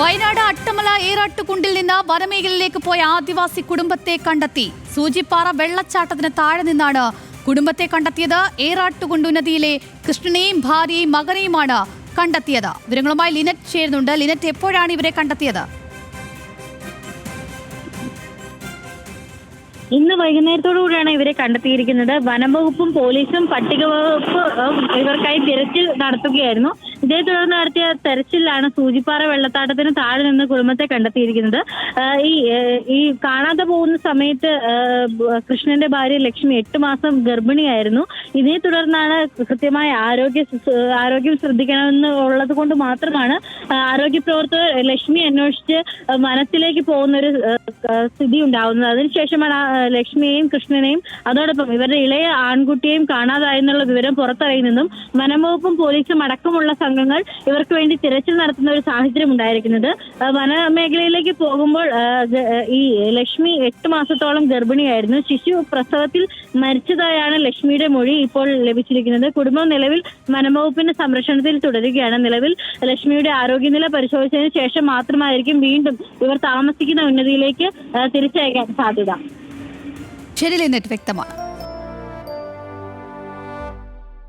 വയനാട് അട്ടമല ഏറാട്ടുകുണ്ടിൽ നിന്ന് വനമേഖലയിലേക്ക് പോയ ആദിവാസി കുടുംബത്തെ കണ്ടെത്തി. സൂചിപ്പാറ വെള്ളച്ചാട്ടത്തിന് താഴെ നിന്നാണ് കുടുംബത്തെ കണ്ടെത്തിയത്. ഏറാട്ടുകുണ്ട് നദിയിലെ കൃഷ്ണനെയും ഭാര്യയും മകനെയുമാണ് കണ്ടെത്തിയത്. വിവരങ്ങളുമായി ലിനറ്റ് ചേരുന്നുണ്ട്. ലിനറ്റ് എപ്പോഴാണ് ഇവരെ കണ്ടെത്തിയത്? ഇന്ന് വൈകുന്നേരത്തോടു കൂടിയാണ് ഇവരെ കണ്ടെത്തിയിരിക്കുന്നത്. വനംവകുപ്പും പോലീസും പട്ടിക വകുപ്പ് ഇവർക്കായി തിരച്ചിൽ നടത്തുകയായിരുന്നു. ഇതേ തുടർന്ന് നടത്തിയ തെരച്ചിലാണ് സൂചിപ്പാറ വെള്ളത്താട്ടത്തിന് താഴെ നിന്ന് കുടുംബത്തെ കണ്ടെത്തിയിരിക്കുന്നത്. ഈ ഈ കാണാതെ പോകുന്ന സമയത്ത് കൃഷ്ണന്റെ ഭാര്യ ലക്ഷ്മി എട്ട് മാസം ഗർഭിണിയായിരുന്നു. ഇതേ തുടർന്നാണ് കൃത്യമായ ആരോഗ്യ ആരോഗ്യം ശ്രദ്ധിക്കണമെന്ന് ഉള്ളത് കൊണ്ട് മാത്രമാണ് ആരോഗ്യ പ്രവർത്തകർ ലക്ഷ്മി അന്വേഷിച്ച് വനത്തിലേക്ക് പോകുന്ന ഒരു സ്ഥിതി ഉണ്ടാവുന്നത്. അതിനുശേഷമാണ് ലക്ഷ്മിയെയും കൃഷ്ണനെയും അതോടൊപ്പം ഇവരുടെ ഇളയ ആൺകുട്ടിയെയും കാണാതായെന്നുള്ള വിവരം പുറത്തറിയുന്നതും വനംവകുപ്പും പോലീസും അടക്കമുള്ള സംഘങ്ങൾ ഇവർക്ക് വേണ്ടി തിരച്ചിൽ നടത്തുന്ന ഒരു സാഹചര്യം ഉണ്ടായിരിക്കുന്നത്. വന വനമേഖലയിലേക്ക് പോകുമ്പോൾ ഈ ലക്ഷ്മി എട്ട് മാസത്തോളം ഗർഭിണിയായിരുന്നു. ശിശു പ്രസവത്തിൽ മരിച്ചതായാണ് ലക്ഷ്മിയുടെ മൊഴി. ഇപ്പോൾ ലഭിച്ചിരിക്കുന്നത്. കുടുംബം നിലവിൽ വനംവകുപ്പിന്റെ സംരക്ഷണത്തിൽ തുടരുകയാണ്. നിലവിൽ ലക്ഷ്മിയുടെ ആരോഗ്യനില പരിശോധിച്ചതിന് ശേഷം മാത്രമായിരിക്കും വീണ്ടും ഇവർ താമസിക്കുന്ന ഉന്നതിയിലേക്ക് തിരിച്ചയക്കാൻ സാധ്യത. ശരി ലിനറ്റ് വ്യക്തമാണ്.